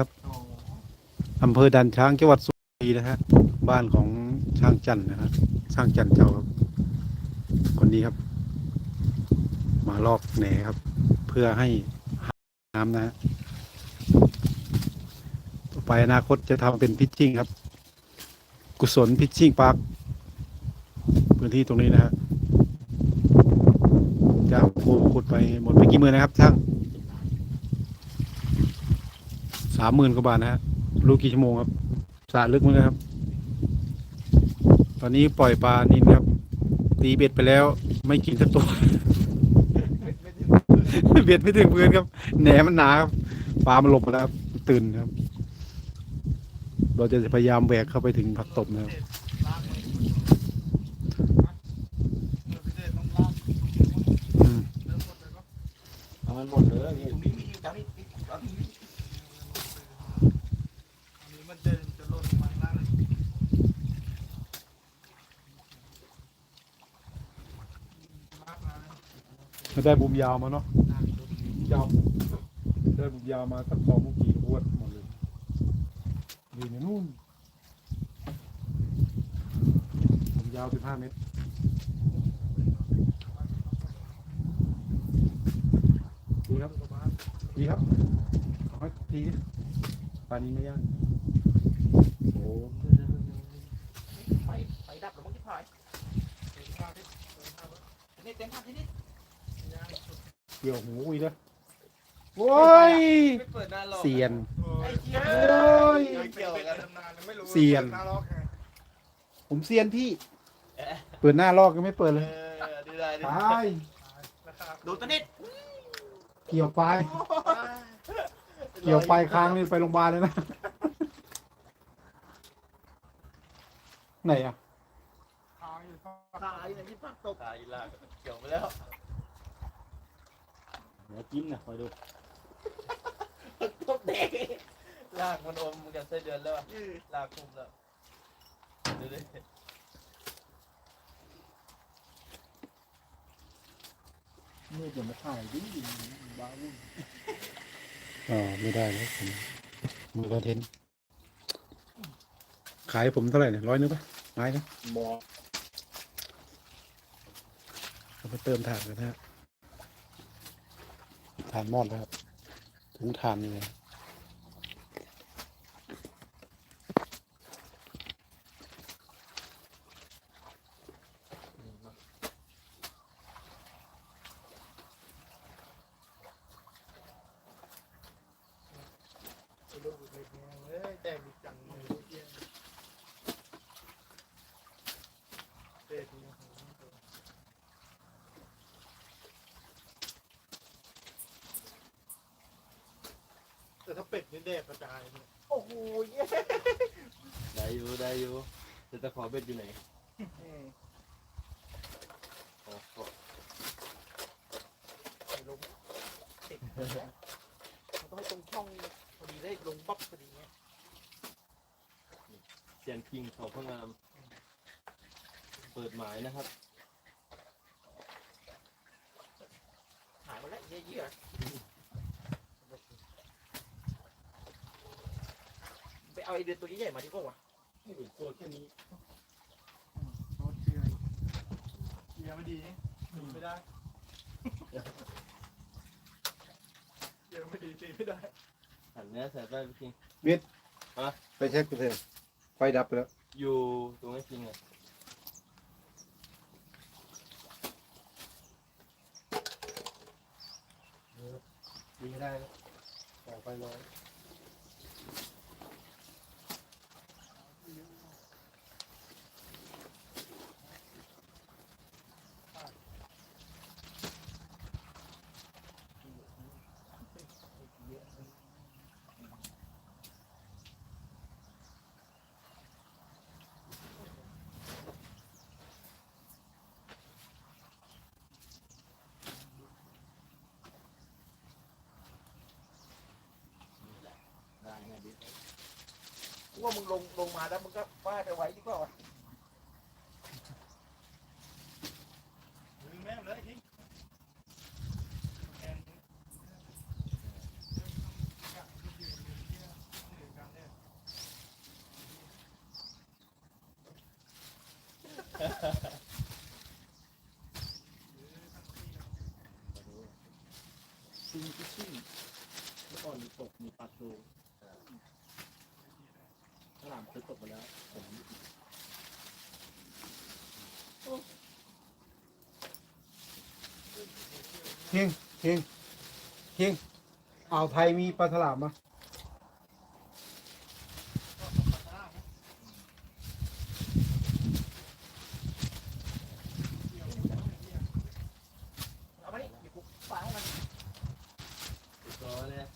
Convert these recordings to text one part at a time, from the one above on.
ครับอำเภอดันช้างจังหวัดสุพรรณบุรีนะฮะบ้านของช่างจันทร์นะฮะช่างจันเจ้าครับคนนี้ครับ มาลอกแหนครับ เพื่อให้หาน้ำนะฮะต่อไปอนาคตจะทำเป็นพิชชิ่งครับ กุศลพิชชิ่งปาร์คพื้นที่ตรงนี้นะฮะจะขุดไปหมดไปกี่มื่นนะครับช่าง สามหมื่นกว่าบาทนะฮะรู้กี่ชั่วโมงครับสระลึกมั้ยนะครับ ตอนนี้ปล่อยปลานินครับ ตีเบ็ดไปแล้ว ไม่กินสักตัว เบ็ดไม่ถึงพื้นครับ แหนมันหนาครับปลามันหลบมาแล้วตื่นครับ เราจะพยายามแหวกเข้าไปถึงผักตบนะครับอืมเอามันหมดเลยพี่ ตรงนี้มีตรงนี้มีตรงนี้อันนี้มันเดินจะลดมาข้างล่างเลย ไม่ได้บุมยาวมาเนาะยาวได้บุมยาวมาสักสองมุกี่ขวดหมดเลยอยู่ในนู่นบุมยาวสิบห้าเมตรดีครับดีครับเอาให้ทีปลานี้ไม่ยากโอ้ไฟไฟดับหรือมั้งที่พายนี่เต็มภาพที่นี่ เกี่ยวหูอีกแล้วโอ้ยไม่เปิดหน้าหรอกเสียนไอ้เหี้ยโอ้ย เกี่ยวกันนานไม่รู้เซียนหน้าล็อกไงผมเซียนพี่ เปิดหน้าลอกยังไม่เปิดเลยดีได้ดีตายดูตัวนี้เกี่ยวปลายเกี่ยวปลายค้างนี่ไปโรงพยาบาลเลยนะ ไหนอะ ตายในที่พักตกตายลากเกี่ยวไปแล้วเดี๋ยวจิ้มนะคอยดูตกเด็กลากมันอมกันไส้เดือนแล้วอะลากคุมแล้วดูดินี่จะมาถ่ายดิบ้าวุ่นอ๋อไม่ได้แล้วผมมือคอนเทนต์ขายผมเท่าไหร่เนี่ยร้อยนึงปะไม้นะบอเอาไปเติมถ่านกันนะฮะ ถ่านมอดแล้วครับถุงถ่านนี่เลย ลูกเล็กเอ้ยแต่มีจังเลยเยี่ยมเด็กนี่แต่ ถ้าเป็ดนี่แดกกระจายเนี่ยโอ้โหเย้ได้อยู่ได้อยู่แต่ตะขอเบ็ดอยู่ไหนอืมโอ้โหไปลงติดมันต้องให้ตรงช่องพอดีได้ลงปั๊บพอดีเงี้ยเซียนคิงเขาพระงาม เปิดหมายนะครับหายไปแล้วเยี่ยเยี่ยไป เอาไอเดือนตัวนี้ใหญ่มาดีกว่าวะไม่ถึงตัวแค่นี้โอ้เชียร์เชียร์ไม่ดีตีไม่ได้เชียร์ไม่ดีตีไม่ได้หันเนื้อใส่ไปพี่คิงไปเช็คกันเถอะไฟดับไปแล้วอยู่ตรงไอ้คิงอะดีไม่ได้แล้วต่อไปร้อย ว่ามึงลงลงมาแล้วมึงก็ฟาดเอไว้ดีกว่าวะดึล่งซิ่งทนซิงซิ่งเมื่อก่อนมีตกมีปลาทู ข้าวหลามซื้อตกไปแล้วผมเฮงเฮงเฮงอ่าวไทยมีปลาฉลามมะ เอามาดิเดี๋ยวกูฟังมัน ก็เนี่ย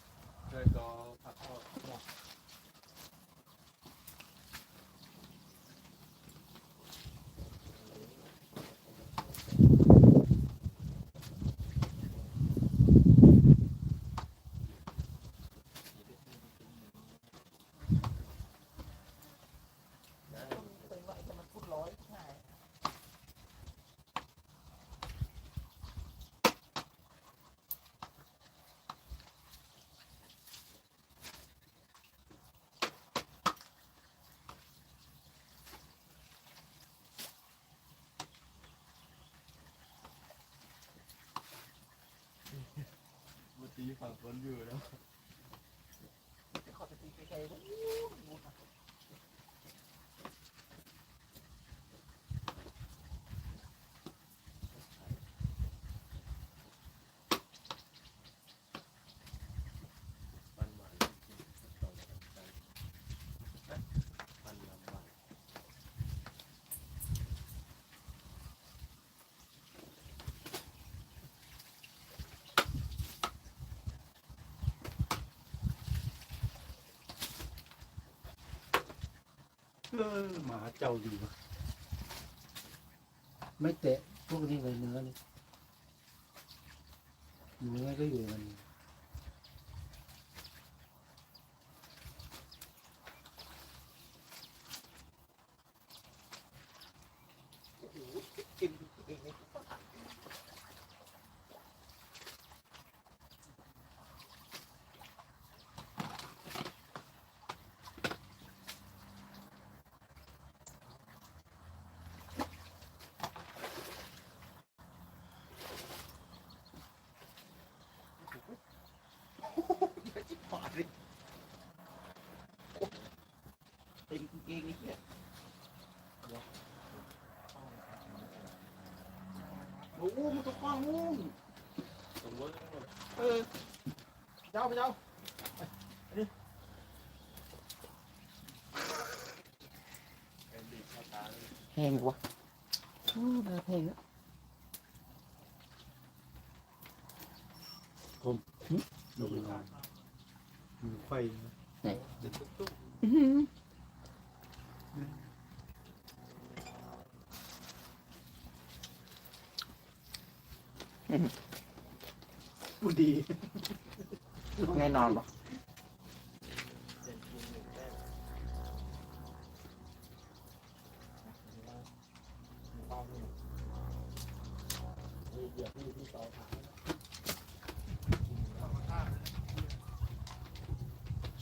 เคยก็ผักทอด เป็นว่าไอ้ตัวมันพูดร้อยใช่ ตีฝั่งคนอยู่แล้วจะขอไปตีไกลๆว่าอู้หู มันหวานต่อกันมันลำบาก เออหมาเจ้าดีวะไม่เตะพวกนี้เลยเนื้อนี่เนื้อก็อยู่มันกิน จิบหายเลยเต็มกางเกงนี่เหี้ยโอ้โหมันก็กว้างงูเออเจ้าไปเจ้าแอนดี้เข้าตาเลยแพงวะอืมน่าแพงนะดูมันน อนมีไฟนะเด็ดตุ๊กพูดดี แน่นอนปะ เด่นคูณหนึ่งแต้ม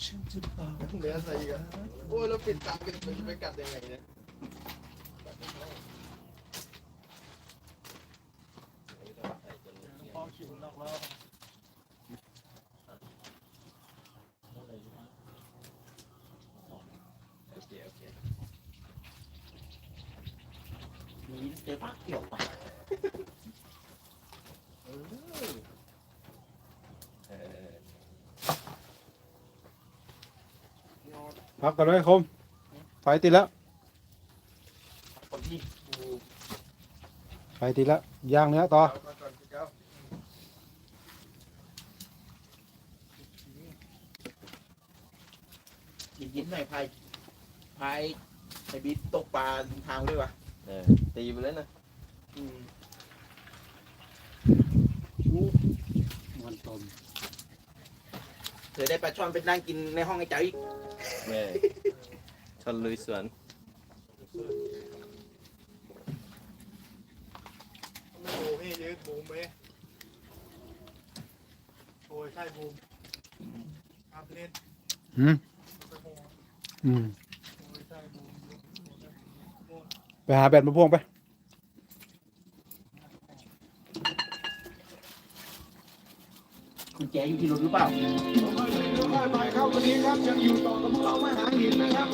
ฉันจะบอกเนื้อใส่กันโอ้ยเราปิดตากันมันจะไปกัดยังไงเนี่ยพอชิมนอกแล้วโอเคโอเคมีเจอปากเกี่ยวปาก เออ พักกันไว้คมไฟติดแล้วคนที่กูไฟติดแล้วย่างเนื้อต่อเอาก่อนก่อนพี่เก้ายิ้มๆหน่อยพายพายไอ้บิ๊กตกปลาริมทางด้วยวะเออตีไปเลยนะอืมมันต้มเธอได้ปลาช่อนไปนั่งกินในห้องไอ้เจ๋าอีก แม่ชนลุยสวน ไม่บูมนี่ยืดบูมไหมโอ้ยใช่บูมครับเล่นหืมไปโมอืม โอ้ยใช่บูมไปหาแบตมาพ่วงไปคุณแจอยู่ที่รถหรือเปล่าไม่ไม่ กันหน่อยครับวันนี้ครับยังอยู่ต่อกับพวกเราไม่หางหินนะครับ